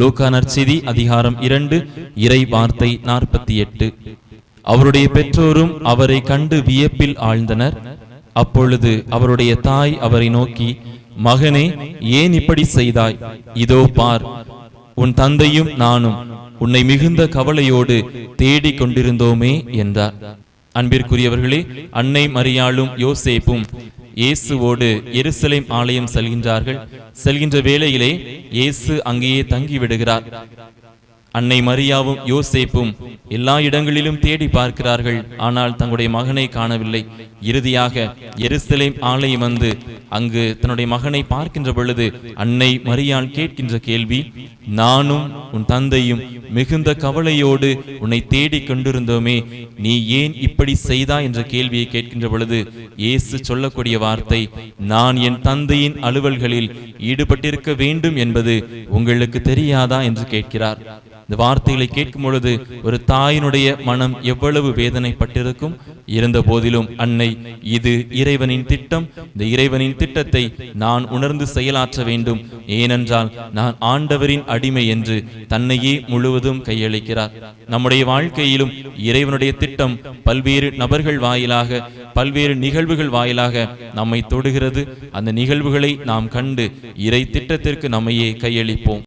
லூக்கா நற்செய்தி அதிகாரம் இரண்டு இறை வார்த்தை நாற்பத்தி எட்டு. அவருடைய பெற்றோரும் அவரை கண்டு வியப்பில் ஆழ்ந்தனர். அப்பொழுது அவருடைய தாய் அவரை நோக்கி மகனே ஏன் இப்படி செய்தாய்? இதோ பார் உன் தந்தையும் நானும் உன்னை மிகுந்த கவலையோடு தேடிக் கொண்டிருந்தோமே என்றார். அன்பிற்குரியவர்களே அன்னை மரியாளும் யோசேப்பும் இயேசுவோடு எருசலேம் ஆலயம் செல்கின்றார்கள். செல்கின்ற வேளையிலே இயேசு அங்கேயே தங்கி விடுகிறார் அன்னை மரியாவும் யோசேப்பும் எல்லா இடங்களிலும் தேடி பார்க்கிறார்கள். ஆனால் தங்களுடைய மகனை காணவில்லை. இறுதியாக எருசலேம் ஆலயம் வந்து அங்கு தன்னுடைய மகனை பார்க்கின்ற பொழுது அன்னை மரியாள் கேட்கின்ற கேள்வி நானும் உன் தந்தையும் மிகுந்த கவலையோடு உன்னை தேடிக் கொண்டிருந்தோமே நீ ஏன் இப்படி செய்தா என்ற கேள்வியை கேட்கின்ற பொழுது இயேசு சொல்லக்கூடிய வார்த்தை நான் என் தந்தையின் அலுவல்களில் ஈடுபட்டிருக்க வேண்டும் என்பது உங்களுக்கு தெரியாதா? என்று கேட்கிறார். இந்த வார்த்தைகளை கேட்கும் பொழுது ஒரு தாயினுடைய மனம் எவ்வளவு வேதனைப்பட்டிருக்கும்? இருந்த போதிலும் அன்னை இது இறைவனின் திட்டம். இந்த இறைவனின் திட்டத்தை நான் உணர்ந்து செயலாற்ற வேண்டும். ஏனென்றால் நான் ஆண்டவரின் அடிமை என்று தன்னையே முழுவதும் கையளிக்கிறார். நம்முடைய வாழ்க்கையிலும் இறைவனுடைய திட்டம் பல்வேறு நபர்கள் வாயிலாக பல்வேறு நிகழ்வுகள் வாயிலாக நம்மை தொடுகிறது. அந்த நிகழ்வுகளை நாம் கண்டு இறை திட்டத்திற்கு நம்மையே கையளிப்போம்.